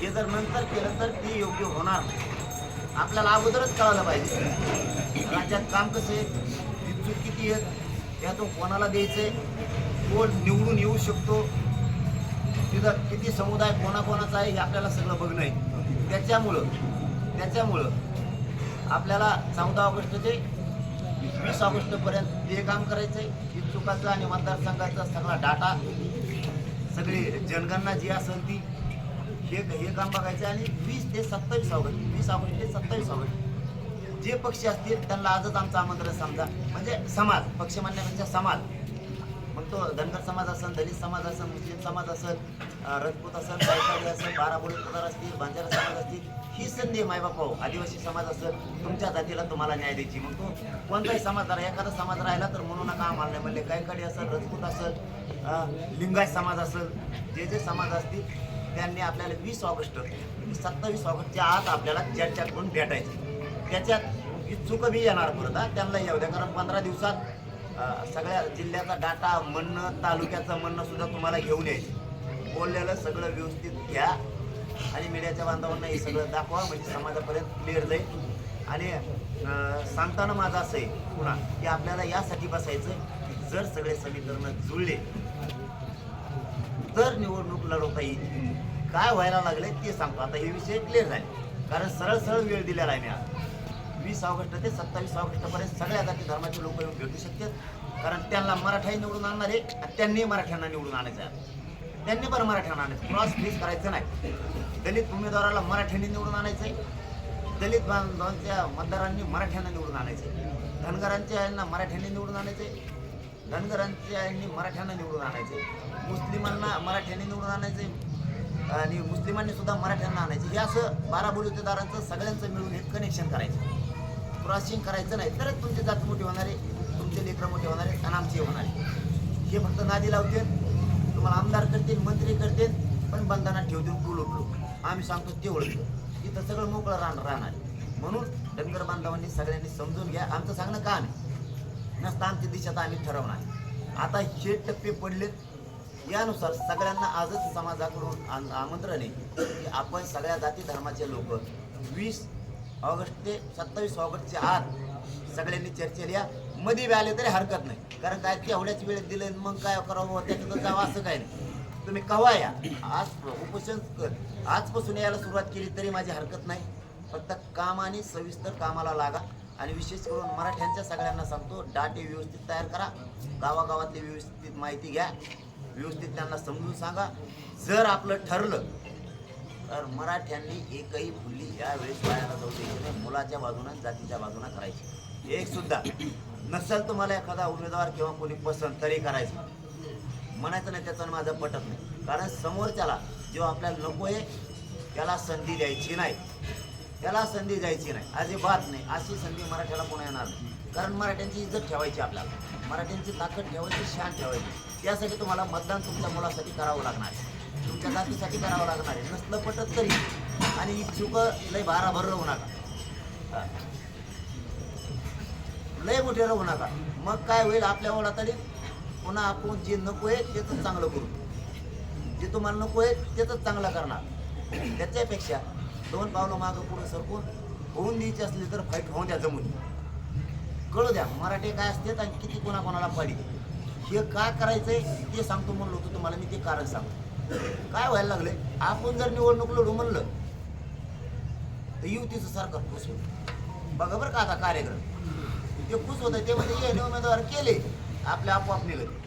हे जर नंतर केलं तर ते योग्य होणार नाही. आपल्याला अगोदरच कळालं पाहिजे. राज्यात काम कसं आहे चूक किती आहेत? यातून कोणाला द्यायचंय? कोण निवडून येऊ शकतो? तिथं किती समुदाय कोणाकोणाचा आहे हे आपल्याला सगळं बघणं आहे. त्याच्यामुळं त्याच्यामुळं आपल्याला चौदा ऑगस्ट ते वीस ऑगस्टपर्यंत हे काम करायचं आहे इच्छुकाचा आणि मतदारसंघाचा सगळा डाटा सगळी जनगणना जी असेल ती हे हे काम बघायचं आणि वीस ते सत्तावीस ऑगस्ट वीस ऑगस्ट ते सत्तावीस ऑगस्ट जे पक्षी असतील त्यांना आजच आमचं आमंत्रण समजा. म्हणजे समाज पक्ष म्हणण्यापेक्षा समाज. मग तो धनगर समाज असेल दलित समाज असेल मुस्लिम समाज असेल राजपूत असेल गायकवाडी असेल बाराबोळी पदार असतील बांजारा समाज असतील ही संधी आहे मायबापा हो, आदिवासी समाज असेल तुमच्या जातीला तुम्हाला न्याय द्यायची. मग तो कोणताही समाज झाला एखादा समाज राहिला तर म्हणू नका आम्हाला नाही म्हणले. गायकवाडी असेल राजपूत असेल लिंगायत समाज असेल जे जे समाज असतील त्यांनी आपल्याला वीस ऑगस्ट म्हणजे सत्तावीस ऑगस्टच्या आत आपल्याला चर्चा करून भेटायचं. त्याच्यात इच्छुक बी येणार परत हा त्यांना येऊ द्या. कारण पंधरा दिवसात सगळ्या जिल्ह्याचा डाटा म्हणणं तालुक्याचं म्हणणं सुद्धा तुम्हाला घेऊन यायचं. बोललेलं सगळं व्यवस्थित घ्या आणि मीडियाच्या बांधवांना हे सगळं दाखवा म्हणजे समाजापर्यंत क्लिअर जाईल. आणि सांगताना माझं असं आहे पुन्हा की आपल्याला यासाठी बसायचं की जर सगळे समीकरणं जुळले तर निवडणूक लढवता येईल. काय व्हायला लागले ते सांगतो. आता हे विषय क्लिअर झाले. कारण सरळ सरळ वेळ दिलेला आहे मी आज वीस ऑगस्ट ते सत्तावीस ऑगस्टपर्यंत सगळ्या जाती धर्माचे लोक येऊन भेटू शकतात. कारण त्यांना मराठाही निवडून आणणार आहे आणि त्यांनी मराठ्यांना निवडून आणायचं आहे. त्यांनी पण मराठ्यांना आणायचं. क्रॉस फ्रीज करायचं नाही. दलित उमेदवाराला मराठ्यांनी निवडून आणायचं आहे. दलित बांधवांच्या मतदारांनी मराठ्यांना निवडून आणायचं आहे. धनगरांच्या यांना मराठ्यांनी निवडून आणायचं आहे. धनगरांच्या यांनी मराठ्यांना निवडून आणायचे. मुस्लिमांना मराठ्यांनी निवडून आणायचे. आणि मुस्लिमांनी सुद्धा मराठ्यांना आणायचे. हे असं बारा बलुतेदारांचं सगळ्यांचं मिळून एक कनेक्शन करायचं. क्रॉसिंग करायचं नाही. तरच तुमची जात मोठी होणारे तुमचे लेकरं मोठे होणारे आणि आमचे होणारे हे फक्त नादी लावतील. तुम्हाला आमदार करतील मंत्री करतील पण बंधनात ठेवतील कुल लोक. आम्ही सांगतो ते ओळखतो इथं सगळं मोकळं राहणार राहणार आहे. म्हणून धनगर बांधवांनी सगळ्यांनी समजून घ्या. आमचं सांगणं का नाही? नसतं आमची दिशा तर आम्ही ठरवणार. आता हे टप्पे पडलेत. यानुसार सगळ्यांना आजच समाजाकडून आम- आमंत्रण आहे की आपण सगळ्या जाती धर्माचे लोक वीस ऑगस्ट ते सत्तावीस ऑगस्टच्या आत सगळ्यांनी चर्चेला या. मध्ये बी आले तरी हरकत नाही. कारण काय तेवढ्याच वेळेत दिले मग काय करावं? त्याच्यात जावं असं काय नाही. तुम्ही कवा या? आज उपोषण कर. आजपासून यायला सुरुवात केली तरी माझी हरकत नाही. फक्त काम आणि सविस्तर कामाला लागा. आणि विशेष करून मराठ्यांच्या सगळ्यांना सांगतो डाटे व्यवस्थित तयार करा गावागावातली व्यवस्थित माहिती घ्या व्यवस्थित त्यांना समजून सांगा. जर आपलं ठरलं तर मराठ्यांनी एकही फुली यावेळेस पायाला जाऊ द्यायची नाही. मुलाच्या बाजूनं जातीच्या बाजूनं करायची. एक सुद्धा. नसेल तुम्हाला एखादा उमेदवार किंवा कोणी पसंत तरी करायचं. म्हणायचं नाही त्याचं माझं पटत नाही. कारण समोरच्याला जो आपल्याला नको आहे त्याला संधी द्यायची नाही. त्याला संधी द्यायची नाही. अजिबात नाही. अशी संधी मराठ्याला कोणा येणार नाही. कारण मराठ्यांची इज्जत ठेवायची आपल्याला. मराठ्यांची ताकद ठेवायची शान ठेवायची. त्यासाठी तुम्हाला मतदान तुमच्या मुलासाठी करावं लागणार आहे. तुमच्या जातीसाठी करावं लागणार आहे. नसलं पटत तरी. आणि इच्छुक लय भारा भर राहू नका. लय मोठे राहू नका. मग काय होईल आपल्या ओढा तरी? पुन्हा आपण जे नको आहे त्याच चांगलं करू. जे तुम्हाला नको आहे त्याच चांगलं करणार. त्याच्यापेक्षा दोन पावलं मागं पुढे सरकून होऊन द्यायची असली तर फाईट होऊन द्या जमून. कळू द्या मराठी काय असते आणि किती कोणाकोणाला पाडी. हे काय करायचंय ते सांगतो म्हणलो होतो तुम्हाला मी ते कारण सांगतो. काय व्हायला लागले आपण जर निवडणूक लढू म्हणलं तर युतीचं सरकार खुश होतं बघा बरं का आता कार्यक्रम. ते खुश होतं ते म्हणजे हे उमेदवार केले. आपल्या आपोआप निघत.